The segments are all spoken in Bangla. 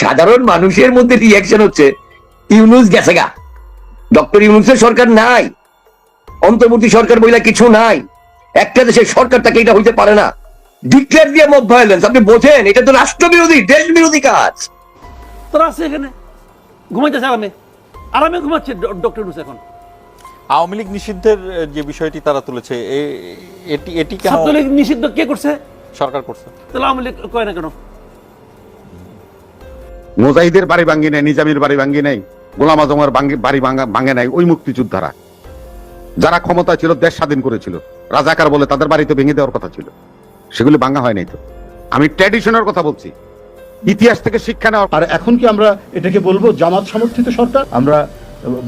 সাধারণ মানুষের মধ্যে রিয়াকশন হচ্ছে ইউনুস গেছে গা। ডক্টর ইউনুসের সরকার নাই অন্তর্বর্তী সরকার বইলা কিছু নাই একটা দেশের সরকার তাকে এটা হইতে পারে না। ডিক্লেয়ার দিয়ে মব ভায়োলেন্স আপনি বোঝেন এটা তো রাষ্ট্র বিরোধী দেশ বিরোধী কাজ। তোরা আছে এখানে ঘুমাইতেছে আরামে। আরামে ঘুমাচ্ছে ডক্টর নুস এখন। আওয়ামী লীগ নিষিদ্ধের যে বিষয়টি তারা তুলেছে এ- এটি এটি কেন ছাত্রলীগ নিষিদ্ধ কে করছে? সরকার করছে। তাহলে আওয়ামী লীগ কয় না কেন? মোজাহিদের বাড়ি ভাঙ্গি নেই, নিজামের বাড়ি ভাঙ্গি নেই, গোলাম আজমের বাড়ি ভাঙে নাই, ওই মুক্তিযোদ্ধারা। যারা ক্ষমতা ছিল, দেশ স্বাধীন করেছিল। রাজাকার বলে তাদের বাড়িতে ভেঙে দেওয়ার কথা ছিল। সেগুলি ভাঙা হয় নাই তো। আমি ট্র্যাডিশনের কথা বলছি। ইতিহাস থেকে শিক্ষা নেওয়ার আর এখন কি আমরা এটাকে বলব, জামাত সমর্থিত সরকার? আমরা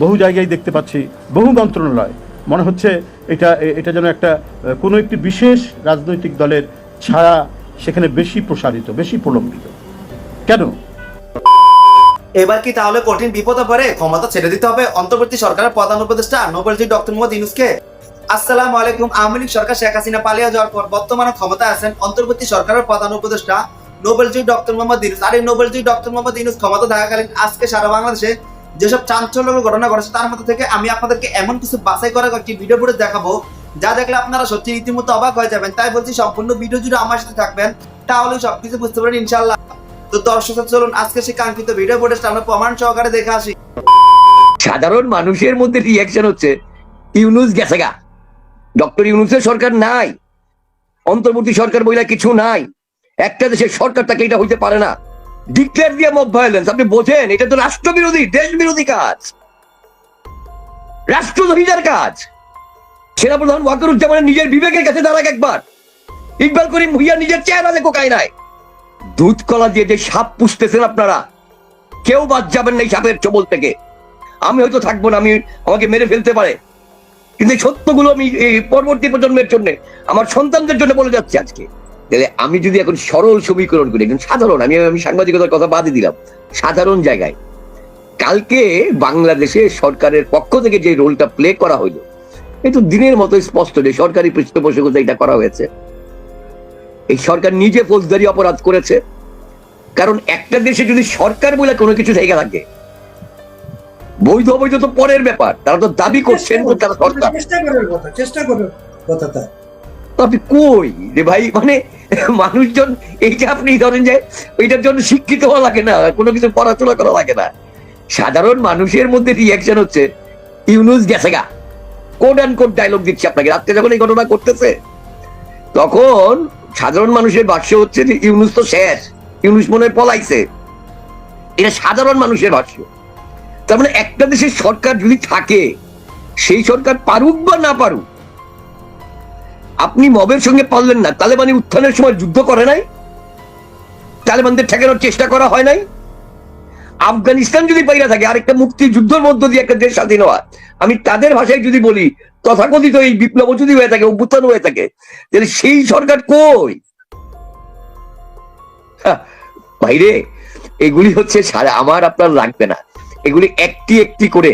বহু জায়গায় দেখতে পাচ্ছি, বহু মন্ত্রণালয়। মনে হচ্ছে এটা এটা যেন একটা, কোনো একটি বিশেষ রাজনৈতিক দলের ছায়া সেখানে বেশি প্রসারিত, বেশি প্রলম্বিত। কেন? এবার কি তাহলে কঠিন বিপদে পড়ে ক্ষমতা ছেড়ে দিতে হবে। অন্তর্বর্তী সরকারের প্রধান উপদেষ্টা নোবেলজি ডক্টর মোহাম্মদ ইউনুসকে। আসসালামু আলাইকুম। আওয়ামী লীগ সরকার শেখ হাসিনা পালিয়ে যাওয়ার পর বর্তমানে ক্ষমতায় আছেন অন্তর্বর্তী সরকারের প্রধান উপদেষ্টা নোবেলজি ডক্টর মোহাম্মদ ইউনুস। আর এই নোবেলজি ডক্টর মোহাম্মদ ইউনুস ক্ষমতা থাকাকালীন আজকে সারা বাংলাদেশে যেসব চাঞ্চল্যকর ঘটনা ঘটেছে তার মধ্যে থেকে আমি আপনাদেরকে এমন কিছু বাছাই করা একটি ভিডিও ফুটেজ দেখাবো, যা দেখলে আপনারা সত্যি রীতিমতো অবাক হয়ে যাবেন। তাই বলছি, সম্পূর্ণ ভিডিও জুড়ে আমার সাথে থাকবেন তাহলে সবকিছু বুঝতে পারেন ইনশাল্লাহ তো দর্শক চলুন, আজকে সেই কাঙ্ক্ষিত ভিডিও ফুটেজটা আমরা প্রমাণ সহকারে দেখে আসি। সাধারণ মানুষের মধ্যে রিয়াকশন হচ্ছে, ইউনুস গেছে গা। ডক্টর ইউনুসের সরকার নাই, অন্তর্বর্তী সরকার বইলা কিছু নাই। একটা দেশের সরকার তাকে এটা হইতে পারে না। ডিক্লেয়ার দিয়ে মব ভায়োলেন্স আপনি বোঝেন, এটা তো রাষ্ট্রবিরোধী দেশ বিরোধী কাজ। রাষ্ট্রদ্রোহীদের কাজ। সেনাপ্রধান ওয়াকারুজ্জামানের নিজের বিবেকের কাছে দাঁড়াক একবার। ইকবাল করিম ভুইয়া নিজের চেহারা দেখো কায় নাই। দুধ কলা দিয়ে যে সাপ পুষতেছেন আপনারা, কেউ বাদ যাবেন না এই সাপের চবল থেকে। আমি হয়তো থাকব না, আমি, আমাকে মেরে ফেলতে পারে। কিন্তু সত্যগুলো আমি এই পরবর্তী প্রজন্মের জন্য, আমার সন্তানদের জন্য বলে যাচ্ছি আজকে। তাহলে আমি যদি এখন সরল সমীকরণ করি, একজন সাধারণ, আমি আমি সাংবাদিকতার কথা বাদই দিলাম, সাধারণ জায়গায়। কালকে বাংলাদেশে সরকারের পক্ষ থেকে যে রোলটা প্লে করা হইল তো দিনের মতো স্পষ্ট যে সরকারি পৃষ্ঠপোষকতা এটা করা হয়েছে। এই সরকার নিজে ফৌজদারি অপরাধ করেছে। কারণ একটা দেশে যদি সরকার বলে কোনো কিছু থেকে থাকে বৈধ অবৈধ তো পরের ব্যাপার তারা তো দাবি করছেন তারা সরকার। চেষ্টা করার কথা চেষ্টা করার কথাটা। আপনি কই? যে ভাই মানে মানুষজন এইটা আপনি ধরেন যে এইটার জন্য শিক্ষিত হওয়া লাগে না কোনো কিছু পড়াশোনা করা লাগে না। সাধারণ মানুষের মধ্যে রিয়াকশন হচ্ছে ইউনুস গেছে গা। কোড অ্যান্ড কোড ডায়লগ দিচ্ছে আপনাকে। রাত্রে যখন এই ঘটনা করতেছে তখন সাধারণ মানুষের ভাষ্য হচ্ছে যে ইউনুস তো শেষ। ইউনুস মনে পলাইছে। এটা সাধারণ মানুষের ভাষ্য। তার মানে একটা দেশের সরকার যদি থাকে, সেই সরকার পারুক বা না পারুক, আপনি মবের সঙ্গে পারলেন না। তালেবানি উত্থানের সময় যুদ্ধ করে নাই। তালেবানদের ঠেকানোর চেষ্টা করা হয় নাই। আফগানিস্তান যদি পাইরা থাকে, আরেকটা মুক্তি যুদ্ধের মধ্য দিয়ে একটা দেশ স্বাধীন হওয়া আমি তাদের ভাষায় যদি বলি, তথাকথিত এই বিপ্লব যদি হয়ে থাকে অভ্যুত্থান হয়ে থাকে, তাহলে সেই সরকার কই? বাইরে, এগুলি হচ্ছে আমার আপনার লাগবে না। এগুলি একটি একটি করে,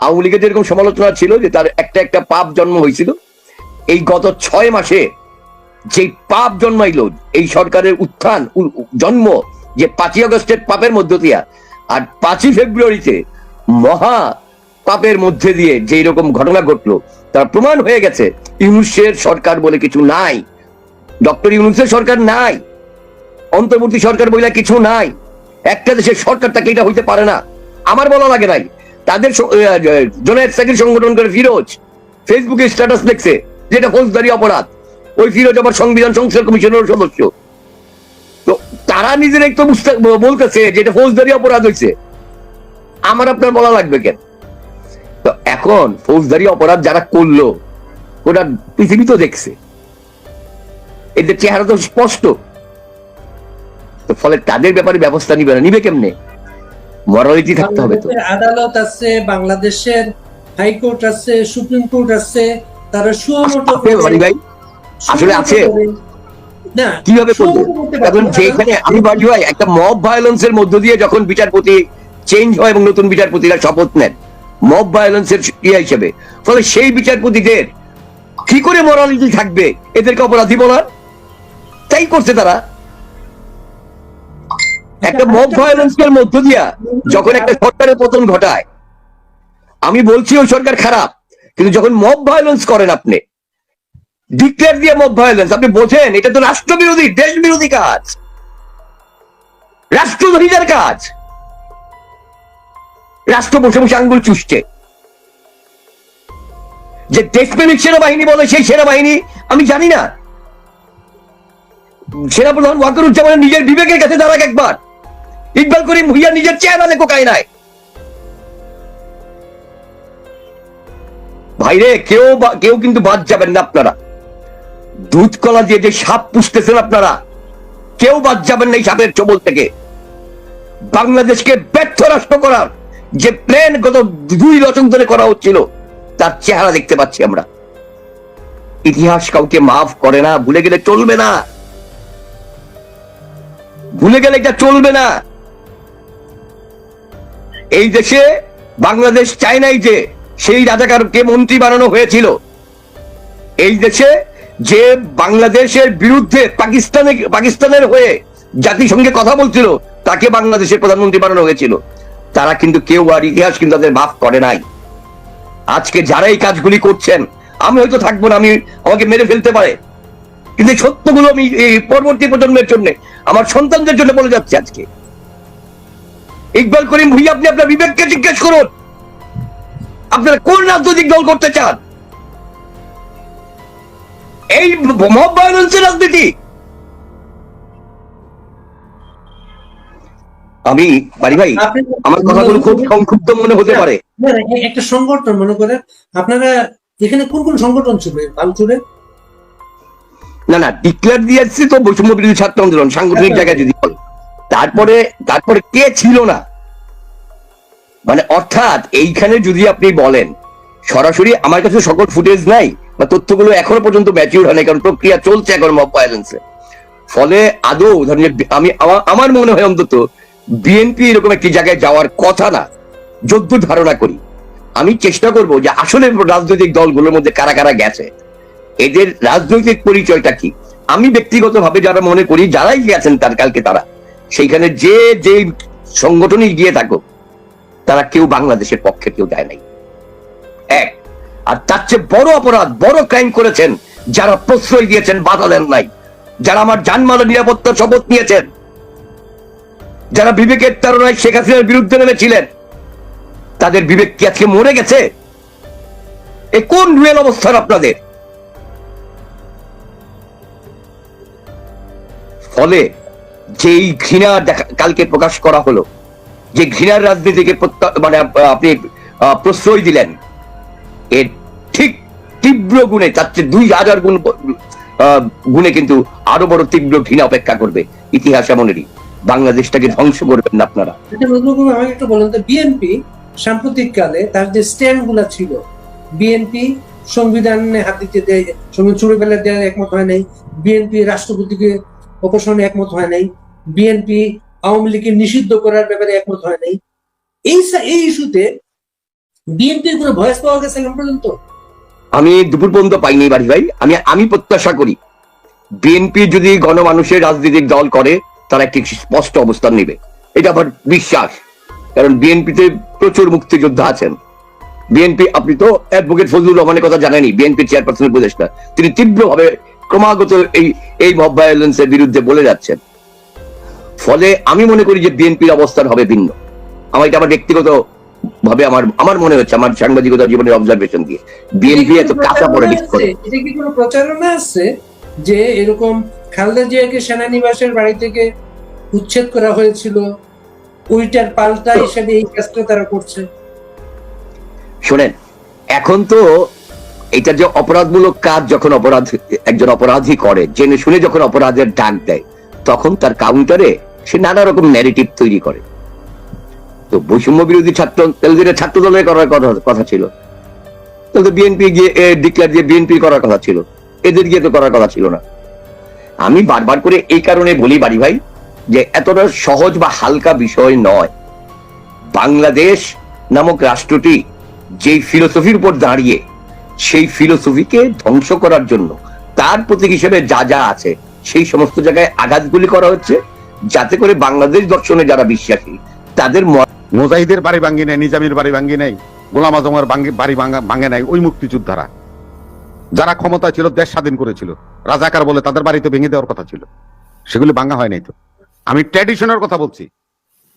আওয়ামী লীগের যেরকম সমালোচনা ছিল যে তার একটা একটা পাপ জন্ম হয়েছিল, এই গত ছয় মাসে যে পাপ জন্মাইলো, এই সরকারের উত্থান জন্ম, যে পাঁচই আগস্টের পাপের মধ্য দিয়া আর পাঁচই ফেব্রুয়ারিতে মহা পাপের মধ্যে দিয়ে যে রকম ঘটনা ঘটলো, তার প্রমাণ হয়ে গেছে, ইউনুসের সরকার বলে কিছু নাই। ডক্টর ইউনুসের সরকার নাই। অন্তর্বর্তী সরকার বলে কিছু নাই। একটা দেশের সরকার তাকে এটা হইতে পারে না। আমার বলা লাগে নাই, তাদের জোনায়েদ সাকির সংগঠন করে ফিরোজ, ফেসবুকে স্ট্যাটাস দেখছে, যেটা ফৌজদারি অপরাধ। ওই ফিরোজ আবার সংবিধান সংস্কার কমিশনের সদস্য। তারা নিজেরাই তো বুঝতে বলতেছে যে এটা ফৌজদারি অপরাধ হয়েছে আমার আপনার বলা লাগবে কেন? তো এখন ফৌজদারি অপরাধ যারা করল ওটা পৃথিবী তো দেখছে। এদের চেহারা তো স্পষ্ট। তো ফলে তাদের ব্যাপারে ব্যবস্থা নিবে না। নিবে কেমনে? মরালিটি থাকতে হবে তো। আদালত আছে বাংলাদেশের হাইকোর্ট আছে সুপ্রিম কোর্ট আছে তারা আছে ভাই। আসলে আছে। কীভাবে করবে? না। যেখানে আমি বাড়ি ভাই একটা মব ভায়োলেন্সের মধ্য দিয়ে যখন বিচারপতি চেঞ্জ হয় এবং নতুন বিচারপতিরা শপথ নেন মব ভায়োলেন্সের ইয়ে হিসেবে। ফলে সেই বিচারপতিদের কি করে মরালিটি থাকবে? এদেরকে অপরাধী বলার? তাই করছে তারা। একটা মব ভায়োলেন্সের মধ্য দিয়া যখন একটা সরকারের পতন ঘটায় আমি বলছি ওই সরকার খারাপ কিন্তু যখন মব ভায়োলেন্স করেন আপনি ডিক্লেয়ার দিয়ে মব ভায়োলেন্স আপনি বোঝেন, এটা তো রাষ্ট্রবিরোধী দেশ বিরোধী কাজ। রাষ্ট্রদ্রোহীদের কাজ। রাষ্ট্র বসে বসে আঙ্গুল চুষছে। যে দেশপ্রেমিক সেনাবাহিনী বলে, সেই সেনাবাহিনী, আমি জানি না। সেনাপ্রধান ওয়াকারুজ্জামানের নিজের বিবেকের কাছে দাঁড়াক একবার। ইকবাল করিম ভুইয়া নিজের চেহারা কাই নাই। ভাইরে, কেউ কেউ কিন্তু বাদ যাবেন না আপনারা। দুধ কলা দিয়ে যে সাপ পুষতেছেন আপনারা, কেউ বাদ যাবেন না এই সাপের চবল থেকে। বাংলাদেশকে ব্যর্থ রাষ্ট্র করার যে প্ল্যান গত দুই দশক ধরে করা হচ্ছিল, তার চেহারা দেখতে পাচ্ছি আমরা। ইতিহাস কাউকে মাফ করে না, ভুলে গেলে চলবে না। ভুলে গেলে এটা চলবে না। এই দেশে বাংলাদেশ চায় নাই যে সেই রাজাকারকে মন্ত্রী বানানো হয়েছিল। এই দেশে যে বাংলাদেশের বিরুদ্ধে পাকিস্তানে, পাকিস্তানের হয়ে জাতিসংঘে কথা বলছিল, তাকে বাংলাদেশের প্রধানমন্ত্রী বানানো হয়েছিল। তারা কিন্তু কেউ আর ইতিহাস কিন্তু তাদের ভাব করে নাই। আজকে যারা এই কাজগুলি করছেন, আমি হয়তো থাকব না, আমি, আমাকে মেরে ফেলতে পারে। কিন্তু সত্যগুলো আমি এই পরবর্তী প্রজন্মের জন্য, আমার সন্তানদের জন্য বলে যাচ্ছি আজকে। ইকবাল করিম ভুইয়া আপনি আপনার বিবেককে জিজ্ঞেস করুন। আপনারা কোন রাজনৈতিক দল করতে চান? এই মব ভায়োলেন্সের রাজনীতি। আমি বাড়ি ভাই আমার কথাগুলো খুব সংক্ষিপ্ত মনে হতে পারে। একটা সংগঠন মনে করেন আপনারা এখানে কোন কোন সংগঠন ছিল? ভাঙচুরে না না ডিক্লেয়ার দিয়েছি তো বৈষম্য বিরোধী ছাত্র আন্দোলন সাংগঠনিক জায়গায় যদি বল। তারপরে তারপরে কে ছিল না? মানে অর্থাৎ এইখানে যদি আপনি বলেন সরাসরি আমার কাছে সকল ফুটেজ নাই। বা তথ্যগুলো এখনও পর্যন্ত ম্যাচিউর হয় না কারণ প্রক্রিয়া চলছে এখন মব ভায়োলেন্সে ফলে আদৌ ধরেন আমি আমার- মনে হয় অন্তত বিএনপি এরকম একটি জায়গায় যাওয়ার কথা না যদ্দূর ধারণা করি। আমি চেষ্টা করব যে আসলে রাজনৈতিক দলগুলোর মধ্যে কারা কারা গেছে। এদের রাজনৈতিক পরিচয়টা কি? আমি ব্যক্তিগতভাবে যারা মনে করি, যারাই গেছেন তার, কালকে তারা, সেইখানে যে যে সংগঠনে গিয়ে থাকুক, তারা কেউ বাংলাদেশের পক্ষে কেউ দেয় নাই। এক আর তার চেয়ে বড় অপরাধ, বড় ক্রাইম করেছেন যারা প্রশ্রয় দিয়েছেন, বাধা দেন নাই। যারা আমার জানমালের নিরাপত্তার শপথ নিয়েছেন, যারা বিবেকের তারণায় শেখ হাসিনার বিরুদ্ধে নেমেছিলেন, তাদের বিবেক কি আজকে মরে গেছে? এ কোন রুয়েল অবস্থান আপনাদের? ফলে যেই ঘৃণা কালকে প্রকাশ করা হলো, যে ঘৃণার রাজনীতিকে মানে আপ- আপনি প্রশ্রয় দিলেন এর ঠিক তীব্র গুণে তার চেয়ে দুই হাজার গুণ গুণে কিন্তু আরও বড় তীব্র ঘৃণা অপেক্ষা করবে ইতিহাস এমনেরই। বাংলাদেশটাকে ধ্বংস করবেন না আপনারা। বিএনপি সাম্প্রতিক কালে তার যে স্ট্যান্ডগুলা ছিল, বিএনপি সংবিধানে হাত দিতে দেয়, সংবিধান চুরি ফেলে দেওয়ার একমত হয় নাই, বিএনপি রাষ্ট্রপতিকে অপসারণে একমত হয় নাই, বিএনপি আওয়ামী লীগকে নিষিদ্ধ করার ব্যাপারে একমত হয় নাই। এই এই ইস্যুতে বিএনপির কোনো ভয়েস পাওয়া গেছে এখন পর্যন্ত? আমি দুপুর পর্যন্ত পাইনি বাড়ি ভাই। আমি আমি প্রত্যাশা করি, বিএনপি যদি গণমানুষের রাজনৈতিক দল করে, তারা একটি স্পষ্ট অবস্থান নেবে। এটা আমার বিশ্বাস, কারণ বিএনপিতে প্রচুর মুক্তিযোদ্ধা আছেন। বিএনপি, আপনি তো অ্যাডভোকেট ফজলুর রহমানের কথা জানেনি বিএনপি চেয়ারপারসন উপদেষ্টা। তিনি তীব্রভাবে ক্রমাগত এই এই মব ভায়োলেন্সের বিরুদ্ধে বলে যাচ্ছেন। ফলে আমি মনে করি যে বিএনপির অবস্থান হবে ভিন্ন। আমার এটা আমার ব্যক্তিগত ভাবে আমার আমার মনে হচ্ছে আমার সাংবাদিকতা জীবনের অবজারভেশন দিয়ে। বিএনপি এত কাঁচা পলিটিক্স করে। এটা কি কোনো প্রচারণা আছে যে এরকম খালেদা জিয়াকে সেনানিবাসের বাড়ি থেকে উচ্ছেদ করা হয়েছিল? ওইটার পাল্টা হিসেবে এই কাজটা তারা করছে। শোনেন এখন তো এটা যে অপরাধমূলক কাজ যখন অপরাধ একজন অপরাধী করে জেনে শুনে যখন অপরাধের ডাক দেয় তখন তার কাউন্টারে সে নানা রকম ন্যারেটিভ তৈরি করে। তো বৈষম্য বিরোধী ছাত্র তাহলে যেটা ছাত্র দলের করার কথা ছিল। তাহলে তো বিএনপি গিয়ে ডিক্লেয়ার দিয়ে বিএনপি করার কথা ছিল। এদের গিয়ে তো করার কথা ছিল না। আমি বারবার করে এই কারণে বলি বাড়ি ভাই, যে এতটা সহজ বা হালকা বিষয় নয়। বাংলাদেশ নামক রাষ্ট্রটি যেই ফিলোসফির উপর দাঁড়িয়ে, সেই ফিলোসফিকে ধ্বংস করার জন্য, তার প্রতীক হিসেবে যা যা আছে, সেই সমস্ত জায়গায় আঘাতগুলি করা হচ্ছে, যাতে করে বাংলাদেশ দর্শনে যারা বিশ্বাসী, তাদের মোজাহিদের বাড়ি ভাঙ্গি নেই, নিজামের বাড়ি ভাঙ্গি নেই, গোলাম আজমের বাড়ি ভাঙে নাই, ওই মুক্তিযোদ্ধারা। যারা ক্ষমতা ছিল, দেশ স্বাধীন করেছিল। রাজাকার বলে তাদের বাড়িতে ভেঙে দেওয়ার কথা ছিল। সেগুলি ভাঙা হয় নাই তো। আমি ট্র্যাডিশনের কথা বলছি।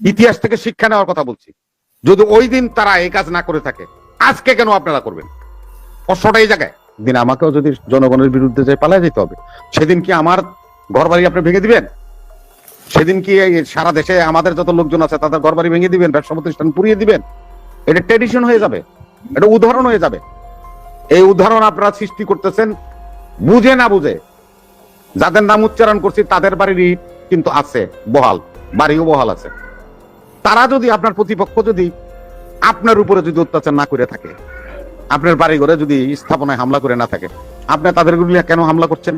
ইতিহাস থেকে শিক্ষা নেওয়ার কথা বলছি। যদি ওই দিন তারা এই কাজ না করে থাকে, আজকে কেন আপনারা করবেন? কষ্টটা এই জায়গায়। দিন আমাকেও যদি জনগণের বিরুদ্ধে যে পালা যেতে হবে, সেদিন কি আমার ঘর বাড়ি আপনি ভেঙে দিবেন? সেদিন কি সারা দেশে আমাদের যত লোকজন আছে, তাদের ঘর বাড়ি ভেঙে দিবেন, ব্যবসা প্রতিষ্ঠান পুড়িয়ে দিবেন? এটা ট্রেডিশন হয়ে যাবে। এটা উদাহরণ হয়ে যাবে। এই উদাহরণ আপনারা সৃষ্টি করতেছেন, বুঝে না বুঝে। যাদের নাম উচ্চারণ করছি, তাদের বাড়ির ইট কিন্তু আছে বহাল, বাড়িও বহাল আছে। তারা যদি আপনার প্রতিপক্ষ যদি আপনার উপরে যদি অত্যাচার না করে থাকে, আপনার বাড়ি ঘরে যদি স্থাপনায় হামলা করে না থাকে, আপনি তাদের কেন হামলা করছেন?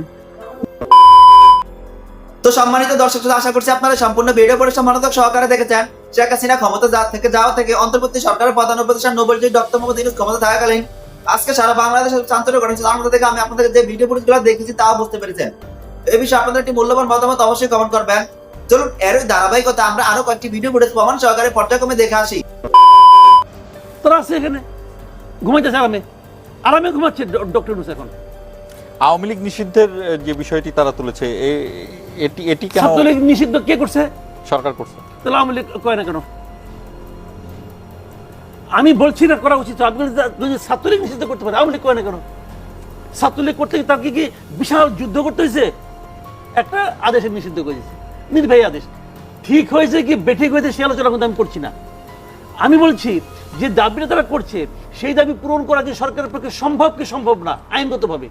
তো সম্মানিত দর্শক শ্রোতা, আশা করছি আপনারা সম্পূর্ণ ভিডিও পড়ে সম্মানতক সহকারে দেখেছেন। শেখ হাসিনা ক্ষমতা যা থেকে যাওয়া থেকে অন্তর্বর্তী সরকারের প্রধান উপদেষ্টা নোবেল জি ডক্টর মোহাম্মদ ইউনূস ক্ষমতা থাকাকালীন আজকে সারা বাংলাদেশের চাঞ্চল্য ঘটেছে। তার মধ্যে থেকে আমি আপনাদের যে ভিডিও ফুটেজগুলো দেখেছি তাও বুঝতে পেরেছেন। এই বিষয়ে আপনাদের একটি মূল্যবান মতামত অবশ্যই কমেন্ট করবেন। চলুন এরই ধারাবাহিকতা আমরা আরও কয়েকটি ভিডিও ফুটেজ প্রমাণ সহকারে পর্যায়ক্রমে দেখে আসি। তারা আছে এখানে? ঘুমাইতেছে আরামে? আরামে ঘুমাচ্ছে ডক্টর ইউনুস এখন। আওয়ামী লীগ নিষিদ্ধের যে বিষয়টি তারা তুলেছে এটি এটি কেন ছাত্রলীগ নিষিদ্ধ কে করছে? সরকার করছে? তাহলে আওয়ামী লীগ কয় না কেন? আমি বলছি না করা উচিত আপনি যদি- ছাত্রলীগ নিষিদ্ধ করতে পারে আওয়ামী লীগ কয় না কেন? ছাত্রলীগ করতে তাকে কি বিশাল যুদ্ধ করতে হয়েছে? একটা আদেশে নিষিদ্ধ করেছে নির্বাহী আদেশ। ঠিক হয়েছে কি বেঠিক হয়েছে সে আলোচনা কিন্তু আমি করছি না। আমি বলছি যে দাবিটা তারা করছে সেই দাবি পূরণ করা কি সরকারের পক্ষে সম্ভব কি সম্ভব না আইনগতভাবে?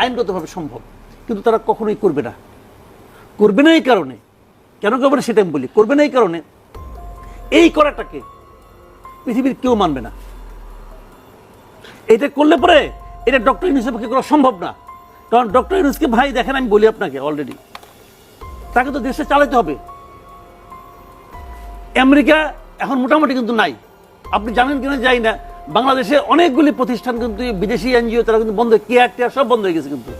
আইনগতভাবে সম্ভব, কিন্তু তারা কখনোই করবে না। করবে না এই কারণে। কেন করবে না সেটা আমি বলি, করবে না এই কারণে এই করাটাকে পৃথিবীর কেউ মানবে না। এটা করলে পরে এটা ডক্টর ইউনুসের পক্ষে করা সম্ভব না? কারণ ডক্টর ইউনুসকে ভাই, দেখেন, আমি বলি আপনাকে অলরেডি তাকে তো দেশে চালাতে হবে। আমেরিকা এখন মোটামুটি কিন্তু নাই। আপনি জানেন কিনা যাই না। বাংলাদেশে অনেকগুলি প্রতিষ্ঠান কিন্তু বিদেশি এনজিও, তারা কিন্তু বন্ধ কেয়ার টেয়ার সব বন্ধ হয়ে গেছে কিন্তু।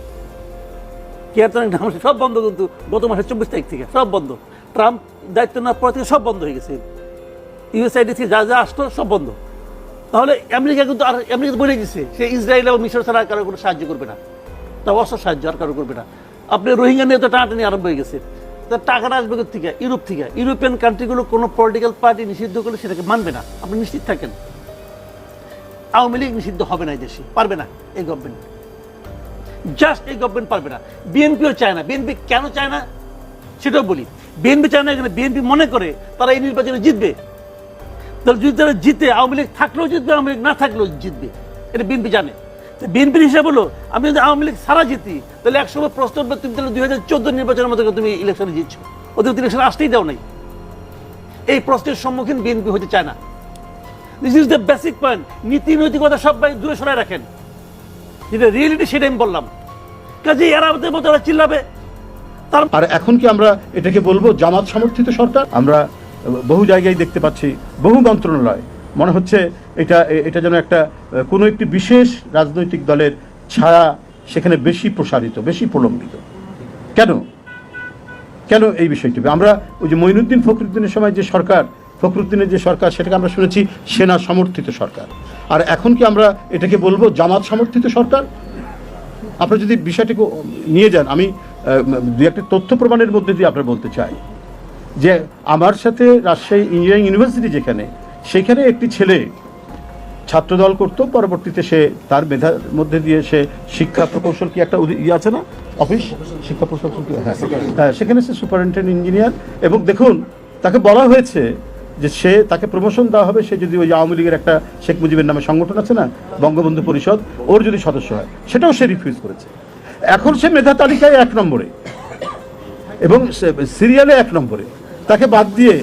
কেয়ার অনেক নাম সব বন্ধ কিন্তু গত মাসের চব্বিশ তারিখ থেকে, সব বন্ধ। ট্রাম্প দায়িত্ব নেওয়ার পর থেকে সব বন্ধ হয়ে গেছে। ইউএসআইডি থেকে যা যা আসতো সব বন্ধ। তাহলে আমেরিকা কিন্তু আর আমেরিকা বলে দিচ্ছে সে ইসরায়েল এবং মিশর ছাড়া কারও কোনো সাহায্য করবে না। তা অস্ত্র সাহায্য আর কারও করবে না। আপনি রোহিঙ্গা নিয়ে তো টানাটানি আরম্ভ হয়ে গেছে। তা টাকাটা আসবে থেকে ইউরোপ থেকে। ইউরোপিয়ান কান্ট্রিগুলো কোনো পলিটিক্যাল পার্টি নিষিদ্ধ করলে সেটাকে মানবে না। আপনি নিশ্চিত থাকেন। আওয়ামী লীগ নিষিদ্ধ হবে না দেশে, পারবে না এই গভর্নমেন্ট জাস্ট এই গভর্নমেন্ট পারবে না। বিএনপিও চায় না। বিএনপি কেন চায় না? সেটাও বলি। বিএনপি চায় না এখানে বিএনপি মনে করে তারা এই নির্বাচনে জিতবে। তাহলে যদি তারা জিতে, আওয়ামী লীগ থাকলেও জিতবে, আওয়ামী লীগ না থাকলেও জিতবে। এটা বিএনপি জানে। বিএনপির হিসাবে হলো, আমি যদি আওয়ামী লীগ সারা জিতি, তাহলে একসময় প্রশ্ন উঠবে, তুমি তাহলে দুই হাজার চোদ্দ নির্বাচনের করে তুমি ইলেকশনে জিতছো। ওদের ইলেকশন আসতেই দাও নাই। এই প্রশ্নের সম্মুখীন বিএনপি হতে চায় না। This is the basic point নীতি, নৈতিকতা সব দূরে সরাই রাখেন। যেটা রিয়েলিটি সেটা আমি বললাম। কাজে এরা আমাদের মতো চিল্লাবে। আর এখন কি আমরা এটাকে বলব, জামাত সমর্থিত সরকার? আমরা বহু জায়গায় দেখতে পাচ্ছি, বহু মন্ত্রণালয়। মনে হচ্ছে এটা এটা যেন একটা, কোনো একটি বিশেষ রাজনৈতিক দলের ছায়া সেখানে বেশি প্রসারিত, বেশি প্রলম্বিত। কেন? কেন এই বিষয়টি? আমরা ওই যে মঈনুদ্দিন ফখরুদ্দিনের সময় যে সরকার ফখরুদ্দিনের যে সরকার, সেটাকে আমরা শুনেছি সেনা সমর্থিত সরকার। আর এখন কি আমরা এটাকে বলব জামাত সমর্থিত সরকার? আপনারা যদি বিষয়টিকে নিয়ে যান, আমি দু একটা তথ্য প্রমাণের মধ্যে দিয়ে আপনার বলতে চাই। যে আমার সাথে রাজশাহী ইঞ্জিনিয়ারিং ইউনিভার্সিটি যেখানে, সেখানে একটি ছেলে ছাত্রদল করতো, পরবর্তীতে সে তার মেধার মধ্যে দিয়ে সে শিক্ষা প্রকৌশল কি একটা ইয়ে আছে না? অফিস? শিক্ষা প্রকৌশল হ্যাঁ। হ্যাঁ সেখানে সে সুপারিনটেন্ডেন্ট ইঞ্জিনিয়ার। এবং দেখুন, তাকে বলা হয়েছে যে সে তাকে প্রমোশন দেওয়া হবে, সে যদি ওই আওয়ামী লীগের একটা শেখ মুজিবের নামে সংগঠন আছে না, বঙ্গবন্ধু পরিষদ, ওর যদি সদস্য হয়, সেটাও সে রিফিউজ করেছে। এখন সে মেধা তালিকায় এক নম্বরে এবং সিরিয়ালে এক নম্বরে। তাকে বাদ দিয়ে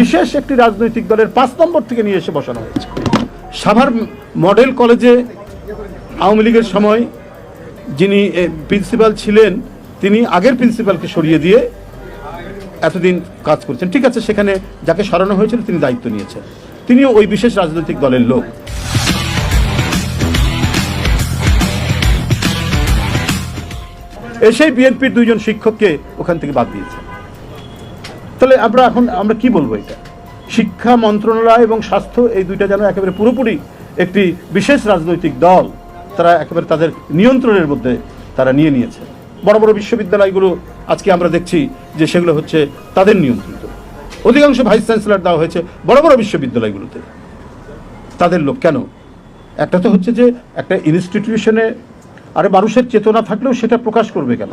বিশেষ একটি রাজনৈতিক দলের পাঁচ নম্বর থেকে নিয়ে এসে বসানো হয়েছে। সাভার মডেল কলেজে আওয়ামী লীগের সময় যিনি প্রিন্সিপাল ছিলেন, তিনি আগের প্রিন্সিপালকে সরিয়ে দিয়ে এতদিন কাজ করছেন। ঠিক আছে, সেখানে যাকে সরানো হয়েছিল তিনি দায়িত্ব নিয়েছেন। তিনিও ওই বিশেষ রাজনৈতিক দলের লোক। এসেই বিএনপির দুইজন শিক্ষককে ওখান থেকে বাদ দিয়েছে। তাহলে আমরা এখন, আমরা কি বলব এটা? শিক্ষা মন্ত্রণালয় এবং স্বাস্থ্য এই দুইটা যেন একেবারে পুরোপুরি একটি বিশেষ রাজনৈতিক দল, তারা একেবারে তাদের নিয়ন্ত্রণের মধ্যে তারা নিয়ে নিয়েছে। বড় বড় বিশ্ববিদ্যালয়গুলো আজকে আমরা দেখছি যে সেগুলো হচ্ছে তাদের নিয়ন্ত্রিত। অধিকাংশ ভাইস চ্যান্সেলর দেওয়া হয়েছে বড় বড় বিশ্ববিদ্যালয়গুলোতে। তাদের লোক কেন? একটা তো হচ্ছে যে একটা ইনস্টিটিউশনে আরে মানুষের চেতনা থাকলেও সেটা প্রকাশ করবে কেন?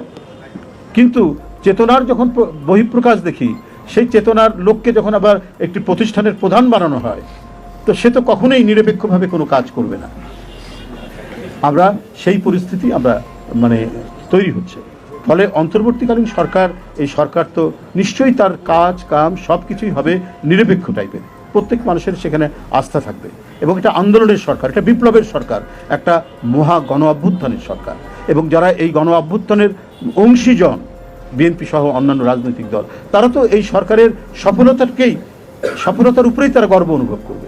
কিন্তু চেতনার যখন প্র- বহিঃপ্রকাশ দেখি, সেই চেতনার লোককে যখন আবার একটি প্রতিষ্ঠানের প্রধান বানানো হয়, তো সে তো কখনোই নিরপেক্ষভাবে কোনো কাজ করবে না। আমরা সেই পরিস্থিতি আমরা মানে তৈরি হচ্ছে। ফলে অন্তর্বর্তীকালীন সরকার, এই সরকার তো নিশ্চয়ই তার কাজ, কাম সব কিছুই হবে নিরপেক্ষ টাইপের। প্রত্যেক মানুষের সেখানে আস্থা থাকবে। এবং এটা আন্দোলনের সরকার, এটা বিপ্লবের সরকার, একটা মহা গণ অভ্যুত্থানের সরকার। এবং যারা এই গণ অভ্যুত্থানের অংশীজন বিএনপি সহ অন্যান্য রাজনৈতিক দল, তারা তো এই সরকারের সফলতাকেই, সফলতার উপরেই তারা গর্ব অনুভব করবে।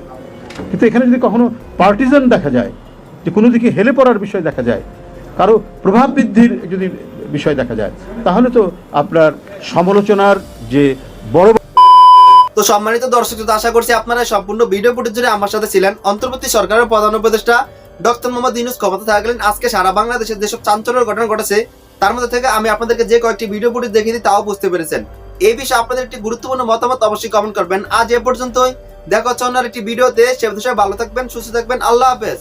কিন্তু এখানে যদি কখনো পার্টিজান দেখা যায়, যে কোনো দিকে হেলে পড়ার বিষয় দেখা যায় কারও প্রভাব বৃদ্ধির যদি বিষয় দেখা যায় তাহলে তো আপনার সমালোচনার যে বড় তো সম্মানিত দর্শক শ্রোতা, আশা করছি আপনারা সম্পূর্ণ ভিডিও ফুটেজ জুড়ে আমার সাথে ছিলেন অন্তর্বর্তী সরকারের প্রধান উপদেষ্টা ডক্টর মোহাম্মদ ইউনুস ক্ষমতা থাকলেন। আজকে সারা বাংলাদেশের যেসব চাঞ্চল্যের ঘটনা ঘটেছে তার মধ্যে থেকে আমি আপনাদেরকে যে কয়েকটি ভিডিও ফুটেজ দেখিয়ে তাও বুঝতে পেরেছেন। এই বিষয়ে আপনাদের একটি গুরুত্বপূর্ণ মতামত অবশ্যই কমেন্ট করবেন। আজ এ পর্যন্তই। দেখা হচ্ছে অন্য একটি ভিডিওতে। সে বিষয়ে ভালো থাকবেন সুস্থ থাকবেন। আল্লাহ হাফেজ।